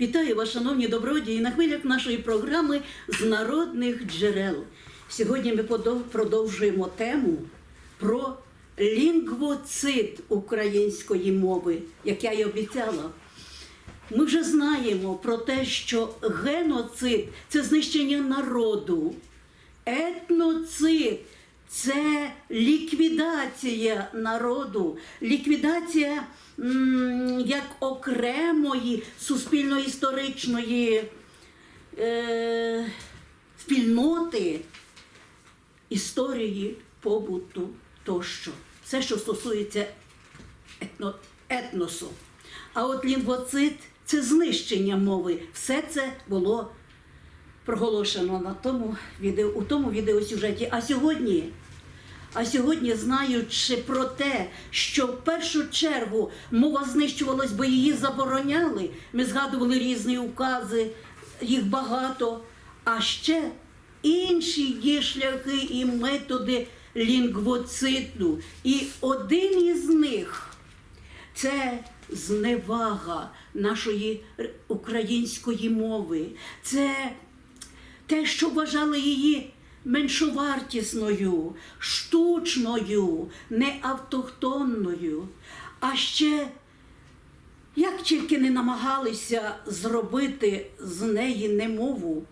Вітаю вас, шановні добродії, на хвилях нашої програми з народних джерел. Сьогодні ми продовжуємо тему про лінгвоцид української мови, як я й обіцяла. Ми вже знаємо про те, що геноцид це знищення народу, етноцид це ліквідація народу, ліквідація як окремої суспільно-історичної е, спільноти історії, побуту тощо. Все, що стосується етно, етносу. А от лінгвоцид це знищення мови. Все це було проголошено на тому відео, у тому відеосюжеті. А сьогодні, а сьогодні, знаючи про те, що в першу чергу мова знищувалась, бо її забороняли, ми згадували різні укази, їх багато. А ще інші є шляхи і методи лінгвоциду. І один із них це зневага нашої української мови. Це те, що вважали її меншовартісною, штучною, неавтохтонною. А ще як тільки не намагалися зробити з неї не мову,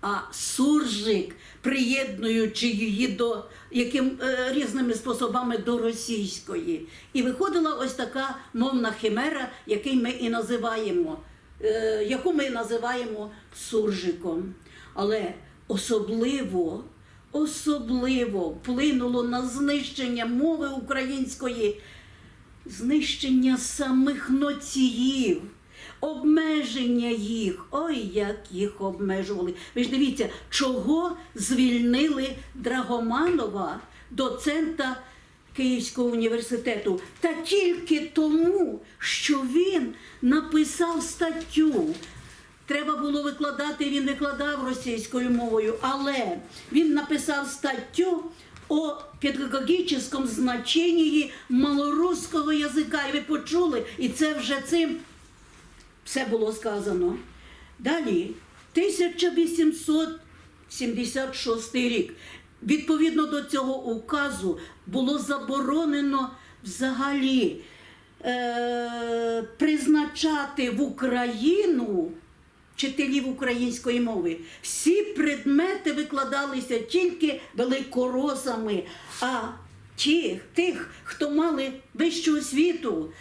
а суржик, приєднуючи її до яким е, різними способами до російської. І виходила ось така мовна химера, який ми і називаємо, е, яку ми називаємо суржиком. Але особливо, особливо вплинуло на знищення мови української знищення самих ноціїв, обмеження їх. Ой, як їх обмежували. Ви ж дивіться, чого звільнили Драгоманова, доцента Київського університету. Та тільки тому, що він написав статтю. Треба було викладати, він викладав російською мовою, але він написав статтю о педагогічному значенні малорусского язика. І ви почули, і це вже цим все було сказано. Далі, 1876 рік. Відповідно до цього указу було заборонено взагалі е, призначати в Україну вчителів української мови. Всі предмети викладалися тільки великоросами, а ті, тих, хто мали вищу освіту,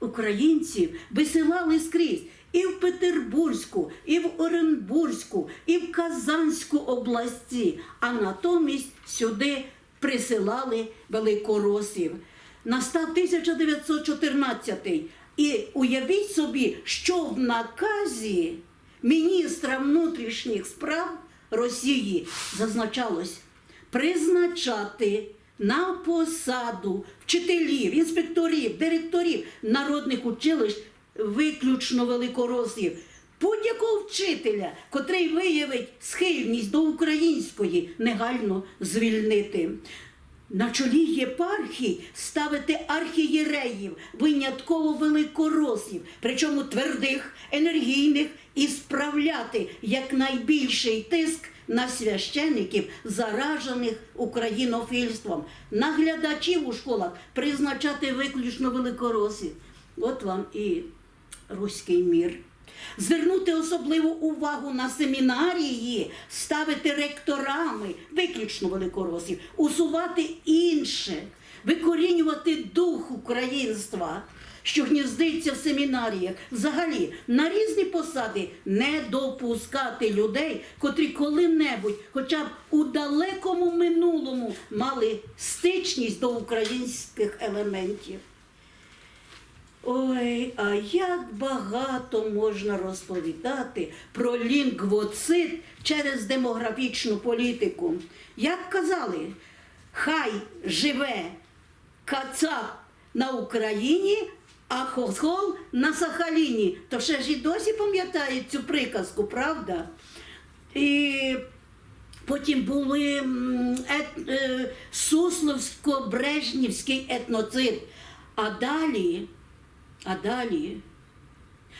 українців висилали скрізь. І в Петербурзьку, і в Оренбурзьку, і в Казанську області, а натомість сюди присилали великоросів. Настав 1914 і уявіть собі, що в наказі міністра внутрішніх справ Росії зазначалось призначати на посаду вчителів, інспекторів, директорів народних училищ виключно великоросів. Будь-якого вчителя, котрий виявить схильність до української, негайно звільнити. На чолі єпархій ставити архієреїв, винятково великоросів, причому твердих, енергійних, і справляти якнайбільший тиск на священиків, заражених українофільством, наглядачів у школах призначати виключно великоросів. От вам і руський мір. Звернути особливу увагу на семінарії, ставити ректорами, виключно великоросів, усувати інше, викорінювати дух українства, що гніздиться в семінаріях. Взагалі на різні посади не допускати людей, котрі коли-небудь, хоча б у далекому минулому, мали стичність до українських елементів. Ой, а як багато можна розповідати про лінгвоцид через демографічну політику. Як казали, хай живе кацап на Україні, а хохол на Сахаліні. То ще ж і досі пам'ятають цю приказку, правда? І Потім були ет, е, Сусловсько-Брежнівський етноцид. А далі, а далі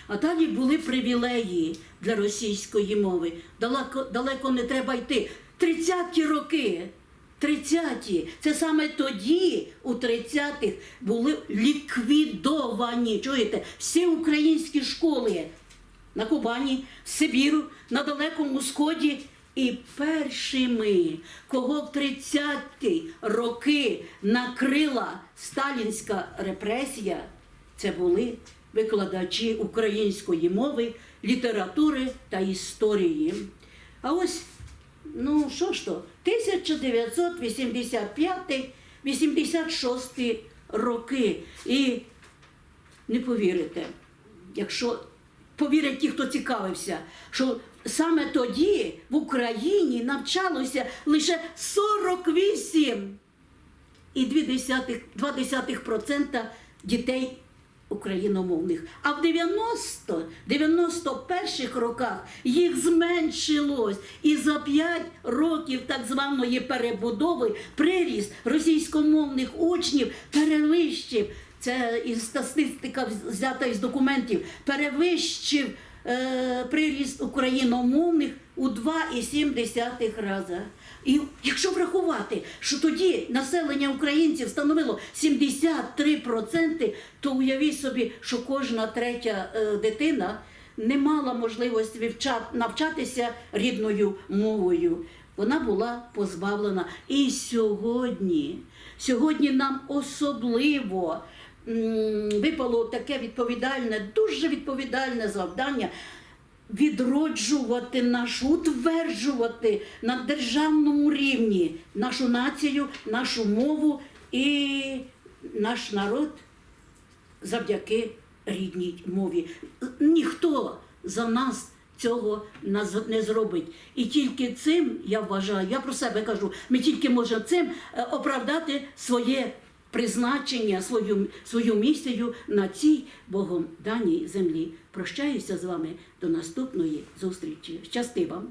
А далі були привілеї для російської мови. Далеко, далеко не треба йти. 30-ті роки. 30-ті. Це саме тоді, у 30-х, були ліквідовані. Чуєте, всі українські школи на Кубані, Сибіру, на Далекому Сході. І першими, кого в 30-ті роки накрила сталінська репресія, це були викладачі української мови, літератури та історії. А ось, ну що ж то, 1985-86 роки. І не повірите, якщо повірять ті, хто цікавився, що саме тоді в Україні навчалося лише 48 і 2%, 2% дітей україномовних. А в 90 91-х роках їх зменшилось. І за 5 років так званої перебудови приріст російськомовних учнів перевищив. Це і статистика взята із документів, перевищив приріст україномовних у 2,7 рази. І якщо врахувати, що тоді населення українців становило 73%, то уявіть собі, що кожна третя е, дитина не мала можливості навчатися рідною мовою. Вона була позбавлена. І сьогодні, сьогодні нам особливо випало таке відповідальне, дуже відповідальне завдання відроджувати нашу, утверджувати на державному рівні нашу націю, нашу мову і наш народ завдяки рідній мові. Ніхто за нас цього не зробить. І тільки цим, я вважаю, я про себе кажу, ми тільки можемо цим е, оправдати своє призначення, свою, свою місію на цій Богом даній землі. Прощаюся з вами до наступної зустрічі. Щасти вам!